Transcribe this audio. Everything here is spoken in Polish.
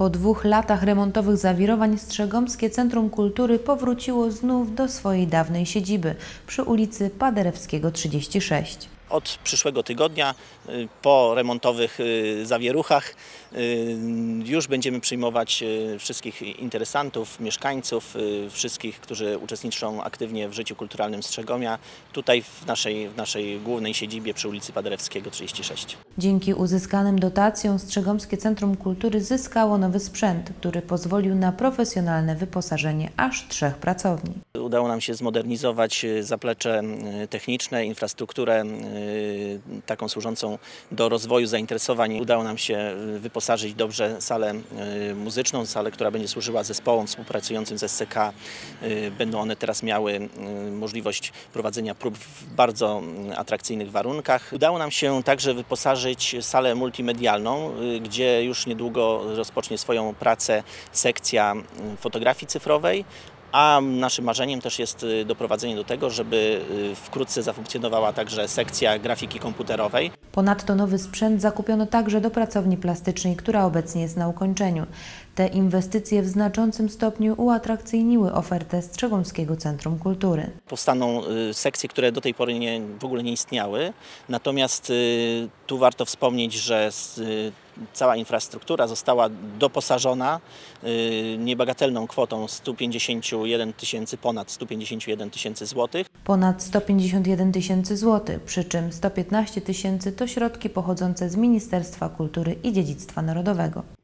Po dwóch latach remontowych zawirowań Strzegomskie Centrum Kultury powróciło znów do swojej dawnej siedziby przy ulicy Paderewskiego 36. Od przyszłego tygodnia y, po remontowych y, zawieruchach y, już będziemy przyjmować wszystkich interesantów, mieszkańców, wszystkich, którzy uczestniczą aktywnie w życiu kulturalnym Strzegomia, tutaj w naszej, w naszej głównej siedzibie przy ulicy Paderewskiego 36. Dzięki uzyskanym dotacjom Strzegomskie Centrum Kultury zyskało nowy sprzęt, który pozwolił na profesjonalne wyposażenie aż trzech pracowni. Udało nam się zmodernizować y, zaplecze y, techniczne, infrastrukturę y, taką służącą do rozwoju zainteresowań. Udało nam się wyposażyć dobrze salę muzyczną, salę, która będzie służyła zespołom współpracującym z SCK. Będą one teraz miały możliwość prowadzenia prób w bardzo atrakcyjnych warunkach. Udało nam się także wyposażyć salę multimedialną, gdzie już niedługo rozpocznie swoją pracę sekcja fotografii cyfrowej. A naszym marzeniem też jest y, doprowadzenie do tego, żeby y, wkrótce zafunkcjonowała także sekcja grafiki komputerowej. Ponadto nowy sprzęt zakupiono także do pracowni plastycznej, która obecnie jest na ukończeniu. Te inwestycje w znaczącym stopniu uatrakcyjniły ofertę Strzegomskiego Centrum Kultury. Powstaną y, sekcje, które do tej pory nie, w ogóle nie istniały. Natomiast tu warto wspomnieć, że cała infrastruktura została doposażona y, niebagatelną kwotą 151 tysięcy, ponad 151 tysięcy złotych. Ponad 151 tysięcy złotych, przy czym 115 tysięcy to środki pochodzące z Ministerstwa Kultury i Dziedzictwa Narodowego.